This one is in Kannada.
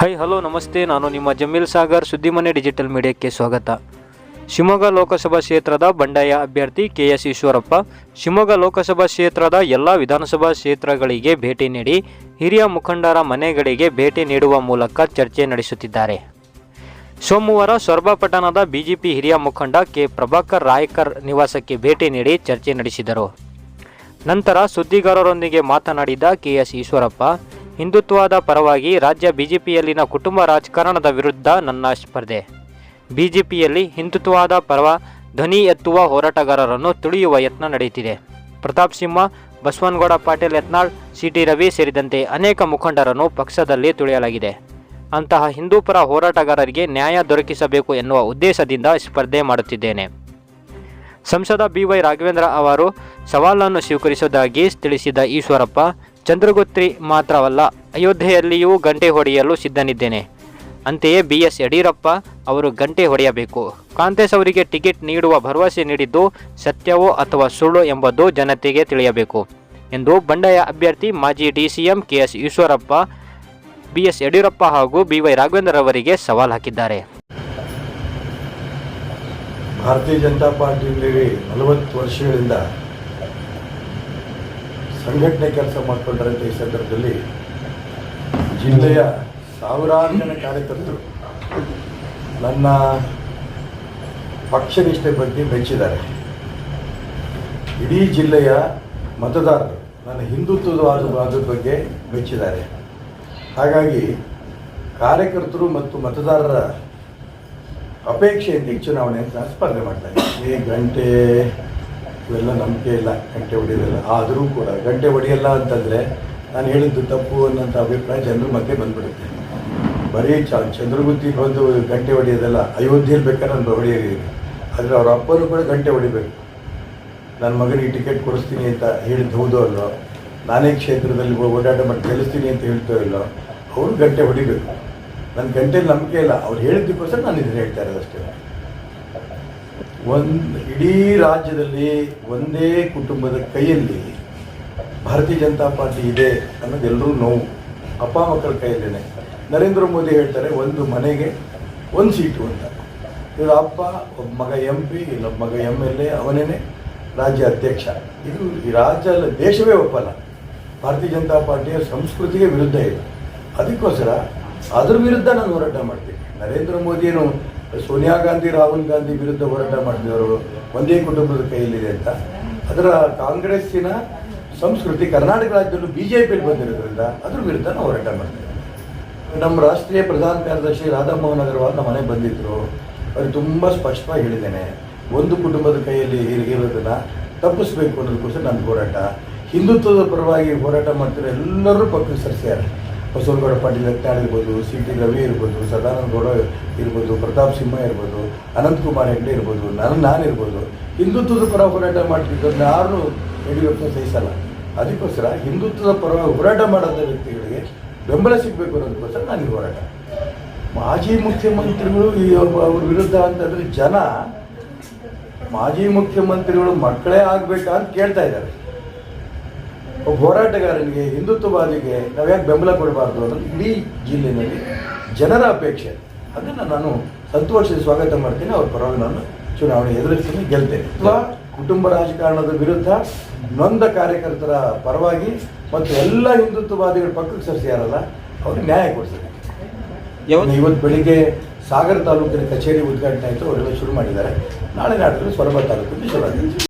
ಹೈ ಹಲೋ ನಮಸ್ತೆ. ನಾನು ನಿಮ್ಮ ಜಮೀಲ್ ಸಾಗರ್, ಸುದ್ದಿಮನೆ ಡಿಜಿಟಲ್ ಮೀಡಿಯಾಕ್ಕೆ ಸ್ವಾಗತ. ಶಿವಮೊಗ್ಗ ಲೋಕಸಭಾ ಕ್ಷೇತ್ರದ ಬಂಡಾಯ ಅಭ್ಯರ್ಥಿ ಕೆ ಎಸ್ ಈಶ್ವರಪ್ಪ, ಶಿವಮೊಗ್ಗ ಲೋಕಸಭಾ ಕ್ಷೇತ್ರದ ಎಲ್ಲ ವಿಧಾನಸಭಾ ಕ್ಷೇತ್ರಗಳಿಗೆ ಭೇಟಿ ನೀಡಿ ಹಿರಿಯ ಮುಖಂಡರ ಮನೆಗಳಿಗೆ ಭೇಟಿ ನೀಡುವ ಮೂಲಕ ಚರ್ಚೆ ನಡೆಸುತ್ತಿದ್ದಾರೆ. ಸೋಮವಾರ ಸೊರಬಪಟ್ಟಣದ ಬಿಜೆಪಿ ಹಿರಿಯ ಮುಖಂಡ ಕೆ. ಪ್ರಭಾಕರ್ ರಾಯ್ಕರ್ ನಿವಾಸಕ್ಕೆ ಭೇಟಿ ನೀಡಿ ಚರ್ಚೆ ನಡೆಸಿದರು. ನಂತರ ಸುದ್ದಿಗಾರರೊಂದಿಗೆ ಮಾತನಾಡಿದ ಕೆ ಎಸ್ ಈಶ್ವರಪ್ಪ ಹಿಂದುತ್ವದ ಪರವಾಗಿ ರಾಜ್ಯ ಬಿಜೆಪಿಯಲ್ಲಿನ ಕುಟುಂಬ ರಾಜಕಾರಣದ ವಿರುದ್ಧ ನನ್ನ ಸ್ಪರ್ಧೆ. ಬಿಜೆಪಿಯಲ್ಲಿ ಹಿಂದುತ್ವದ ಪರವ ಧ್ವನಿ ಎತ್ತುವ ಹೋರಾಟಗಾರರನ್ನು ತುಳಿಯುವ ಯತ್ನ ನಡೆಯುತ್ತಿದೆ. ಪ್ರತಾಪ್ ಸಿಂಹ, ಬಸವನಗೌಡ ಪಾಟೀಲ್ ಯತ್ನಾಳ್, ಸಿಟಿ ರವಿ ಸೇರಿದಂತೆ ಅನೇಕ ಮುಖಂಡರನ್ನು ಪಕ್ಷದಲ್ಲಿ ತುಳಿಯಲಾಗಿದೆ. ಅಂತಹ ಹಿಂದೂಪರ ಹೋರಾಟಗಾರರಿಗೆ ನ್ಯಾಯ ದೊರಕಿಸಬೇಕು ಎನ್ನುವ ಉದ್ದೇಶದಿಂದ ಸ್ಪರ್ಧೆ ಮಾಡುತ್ತಿದ್ದೇನೆ. ಸಂಸದ ಬಿವೈ ರಾಘವೇಂದ್ರ ಅವರು ಸವಾಲನ್ನು ಸ್ವೀಕರಿಸುವುದಾಗಿ ತಿಳಿಸಿದ ಈಶ್ವರಪ್ಪ ಚಂದ್ರಗುತ್ರಿ ಮಾತ್ರವಲ್ಲ, ಅಯೋಧ್ಯೆಯಲ್ಲಿಯೂ ಗಂಟೆ ಹೊಡೆಯಲು ಸಿದ್ಧನಿದ್ದೇನೆ. ಅಂತೆಯೇ ಬಿ ಎಸ್ ಯಡಿಯೂರಪ್ಪ ಅವರು ಗಂಟೆ ಹೊಡೆಯಬೇಕು. ಕಾಂತೇಶ್ ಅವರಿಗೆ ಟಿಕೆಟ್ ನೀಡುವ ಭರವಸೆ ನೀಡಿದ್ದು ಸತ್ಯವೋ ಅಥವಾ ಸುಳ್ಳು ಎಂಬುದು ಜನತೆಗೆ ತಿಳಿಯಬೇಕು ಎಂದು ಬಂಡಾಯ ಅಭ್ಯರ್ಥಿ ಮಾಜಿ DCM K S Eshwarappa, B S Yediyurappa ಹಾಗೂ ಬಿವೈ ರಾಘವೇಂದ್ರ ಅವರಿಗೆ ಸವಾಲು ಹಾಕಿದ್ದಾರೆ. ಭಾರತೀಯ ಜನತಾ ಪಾರ್ಟಿಯಲ್ಲಿ ನಲವತ್ತು ವರ್ಷಗಳಿಂದ ಸಂಘಟನೆ ಕೆಲಸ ಮಾಡಿಕೊಂಡರಂತ ಈ ಸಂದರ್ಭದಲ್ಲಿ ಜಿಲ್ಲೆಯ ಸಾವಿರಾರು ಜನ ಕಾರ್ಯಕರ್ತರು ನನ್ನ ಪಕ್ಷನಿಷ್ಠೆ ಬಗ್ಗೆ ಮೆಚ್ಚಿದ್ದಾರೆ. ಇಡೀ ಜಿಲ್ಲೆಯ ಮತದಾರರು ನನ್ನ ಹಿಂದುತ್ವವಾದವಾದ ಬಗ್ಗೆ ಮೆಚ್ಚಿದ್ದಾರೆ. ಹಾಗಾಗಿ ಕಾರ್ಯಕರ್ತರು ಮತ್ತು ಮತದಾರರ ಅಪೇಕ್ಷೆಯಿಂದ ಚುನಾವಣೆಯನ್ನು ನಾನು ಸ್ಪರ್ಧೆ ಮಾಡ್ತಾ ಇದ್ದೀನಿ. ಈ ಗಂಟೆ. ಇವೆಲ್ಲ ನಂಬಿಕೆ ಇಲ್ಲ, ಗಂಟೆ ಹೊಡೆಯೋದಿಲ್ಲ. ಆದರೂ ಕೂಡ, ಗಂಟೆ ಹೊಡೆಯಲ್ಲ ಅಂತಂದರೆ ನಾನು ಹೇಳಿದ್ದು ತಪ್ಪು ಅನ್ನೋಂಥ ಅಭಿಪ್ರಾಯ ಜನರ ಮಧ್ಯೆ ಬಂದ್ಬಿಡುತ್ತೆ. ಬರೀ ಚ ಚಂದ್ರಗುತ್ತಿಗೆ ಬಂದು ಗಂಟೆ ಹೊಡೆಯೋದಲ್ಲ ಅಯೋಧ್ಯೆಯಲ್ಲಿ ಬೇಕಾದ್ರೆ ನಾನು ಹೊಡೆಯೋದಿದೆ ಆದರೆ ಅವ್ರ ಅಪ್ಪನೂ ಕೂಡ ಗಂಟೆ ಹೊಡಿಬೇಕು. ನನ್ನ ಮಗನಿಗೆ ಟಿಕೆಟ್ ಕೊಡಿಸ್ತೀನಿ ಅಂತ ಹೇಳಿದ್ದು ಹೌದೋ ಅಲ್ಲೋ? ನಾನೇ ಕ್ಷೇತ್ರದಲ್ಲಿ ಓಡಾಟ ಮಾಡಿ ಗೆಲ್ಲಿಸ್ತೀನಿ ಅಂತ ಹೇಳ್ತೋ ಇಲ್ಲೋ? ಅವರು ಗಂಟೆ ಹೊಡಿಬೇಕು. ನನ್ನ ಗಂಟೆಯಲ್ಲಿ ನಂಬಿಕೆ ಇಲ್ಲ. ಅವ್ರು ಹೇಳಿದ್ದಕ್ಕೋಸ್ಕರ ನಾನು ಇದನ್ನು ಹೇಳ್ತಾ ಇರೋದಷ್ಟೇ ಒಂದು ಇಡೀ ರಾಜ್ಯದಲ್ಲಿ ಒಂದೇ ಕುಟುಂಬದ ಕೈಯಲ್ಲಿ ಭಾರತೀಯ ಜನತಾ ಪಾರ್ಟಿ ಇದೆ ಅನ್ನೋದು ಎಲ್ಲರೂ ನೋವು. ಅಪ್ಪ ಮಕ್ಕಳ ಕೈಯಲ್ಲೇನೆ. ನರೇಂದ್ರ ಮೋದಿ ಹೇಳ್ತಾರೆ, ಒಂದು ಮನೆಗೆ ಒಂದು ಸೀಟು ಅಂತ. ಇದು ಅಪ್ಪ, ಒಬ್ಬ ಮಗ ಎಂ ಪಿ ಇಲ್ಲೊಬ್ಬ ಮಗ ಎಂ ಎಲ್ ಎ ಅವನೇನೆ ರಾಜ್ಯ ಅಧ್ಯಕ್ಷ. ಇದು ಈ ರಾಜ್ಯ ಅಲ್ಲ, ದೇಶವೇ ಒಪ್ಪಲ್ಲ. ಭಾರತೀಯ ಜನತಾ ಪಾರ್ಟಿಯ ಸಂಸ್ಕೃತಿಗೆ ವಿರುದ್ಧ ಇದೆ. ಅದಕ್ಕೋಸ್ಕರ ಅದ್ರ ವಿರುದ್ಧ ನಾನು ಹೋರಾಟ ಮಾಡ್ತೀನಿ. ನರೇಂದ್ರ ಮೋದಿಯನ್ನು ಸೋನಿಯಾ ಗಾಂಧಿ, ರಾಹುಲ್ ಗಾಂಧಿ ವಿರುದ್ಧ ಹೋರಾಟ ಮಾಡಿದವರು ಒಂದೇ ಕುಟುಂಬದ ಕೈಯಲ್ಲಿದೆ ಅಂತ. ಅದರ ಕಾಂಗ್ರೆಸ್ಸಿನ ಸಂಸ್ಕೃತಿ ಕರ್ನಾಟಕ ರಾಜ್ಯದಲ್ಲೂ ಬಿ ಜೆ ಪಿಯಲ್ಲಿ ಬಂದಿರೋದ್ರಿಂದ ಅದ್ರ ವಿರುದ್ಧ ನಾವು ಹೋರಾಟ ಮಾಡ್ತೀವಿ. ನಮ್ಮ ರಾಷ್ಟ್ರೀಯ ಪ್ರಧಾನ ಕಾರ್ಯದರ್ಶಿ ರಾಧಾಮೋಹನ್ ಅಗರ್ವಾಲ್ ನಮ್ಮ ಮನೆಗೆ ಬಂದಿದ್ದರು ಅವ್ರಿಗೆ ತುಂಬ ಸ್ಪಷ್ಟವಾಗಿ ಹೇಳಿದ್ದೇನೆ, ಒಂದು ಕುಟುಂಬದ ಕೈಯಲ್ಲಿ ಇರೋದನ್ನು ತಪ್ಪಿಸ್ಬೇಕು ಅನ್ನೋದಕ್ಕೋಸ್ಕರ ನನ್ನ ಹೋರಾಟ. ಹಿಂದುತ್ವದ ಪರವಾಗಿ ಹೋರಾಟ ಮಾಡ್ತಿರೋ ಎಲ್ಲರೂ ಸರಿಸ್ಯಾರ ಬಸವನಗೌಡ ಪಾಟೀಲ್ ಯತ್ನಾಳ್ ಇರ್ಬೋದು ಸಿ ಟಿ ರವಿ ಇರ್ಬೋದು, ಸದಾನಂದ ಗೌಡ ಇರ್ಬೋದು, ಪ್ರತಾಪ್ ಸಿಂಹ ಇರ್ಬೋದು ಅನಂತಕುಮಾರ್ ಹೆಗ್ಡೆ ಇರ್ಬೋದು ನಾನು ಇರ್ಬೋದು, ಹಿಂದುತ್ವದ ಪರ ಹೋರಾಟ ಮಾಡ್ತಿದ್ದವ್ರನ್ನ ಯಾರು ಯಡಿಯೂರಪ್ಪ ಸಹಿಸಲ್ಲ. ಅದಕ್ಕೋಸ್ಕರ ಹಿಂದುತ್ವದ ಪರವಾಗಿ ಹೋರಾಟ ಮಾಡೋಂಥ ವ್ಯಕ್ತಿಗಳಿಗೆ ಬೆಂಬಲ ಸಿಗಬೇಕು ಅನ್ನೋದಕ್ಕೋಸ್ಕರ ನಾನು ಹೋರಾಟ. ಮಾಜಿ ಮುಖ್ಯಮಂತ್ರಿಗಳು ಈ ಅವ್ರ ವಿರುದ್ಧ ಅಂತಂದರೆ ಜನ ಮಾಜಿ ಮುಖ್ಯಮಂತ್ರಿಗಳು ಮಕ್ಕಳೇ ಆಗಬೇಕಾ ಅಂತ ಕೇಳ್ತಾ ಇದ್ದಾರೆ. ಒಬ್ಬ ಹೋರಾಟಗಾರನಿಗೆ, ಹಿಂದುತ್ವವಾದಿಗೆ ನಾವು ಯಾಕೆ ಬೆಂಬಲ ಕೊಡಬಾರ್ದು ಅನ್ನೋದು ಇಡೀ ಜಿಲ್ಲೆಯಲ್ಲಿ ಜನರ ಅಪೇಕ್ಷೆ. ಅದನ್ನು ನಾನು ಸಂತೋಷದ ಸ್ವಾಗತ ಮಾಡ್ತೀನಿ. ಅವ್ರ ಪರವಾಗಿ ನಾನು ಚುನಾವಣೆ ಎದುರಿಸ್ತೀನಿ, ಗೆಲ್ತೇನೆ. ಅಥವಾ ಕುಟುಂಬ ರಾಜಕಾರಣದ ವಿರುದ್ಧ ನೊಂದ ಕಾರ್ಯಕರ್ತರ ಪರವಾಗಿ ಮತ್ತು ಎಲ್ಲ ಹಿಂದುತ್ವವಾದಿಗಳ ಪಕ್ಕಕ್ಕೆ ಸರಿಸಿಯಾರಲ್ಲ ಅವ್ರಿಗೆ ನ್ಯಾಯ ಕೊಡ್ತಾರೆ ಇವತ್ತು ಬೆಳಿಗ್ಗೆ ಸಾಗರ ತಾಲೂಕಿನ ಕಚೇರಿ ಉದ್ಘಾಟನೆ ಆಯಿತು. ಅವರೆಲ್ಲ ಶುರು ಮಾಡಿದ್ದಾರೆ. ನಾಳೆ ನಾಡಿದ್ದು ಸೊರಬ ತಾಲೂಕು ಶುರು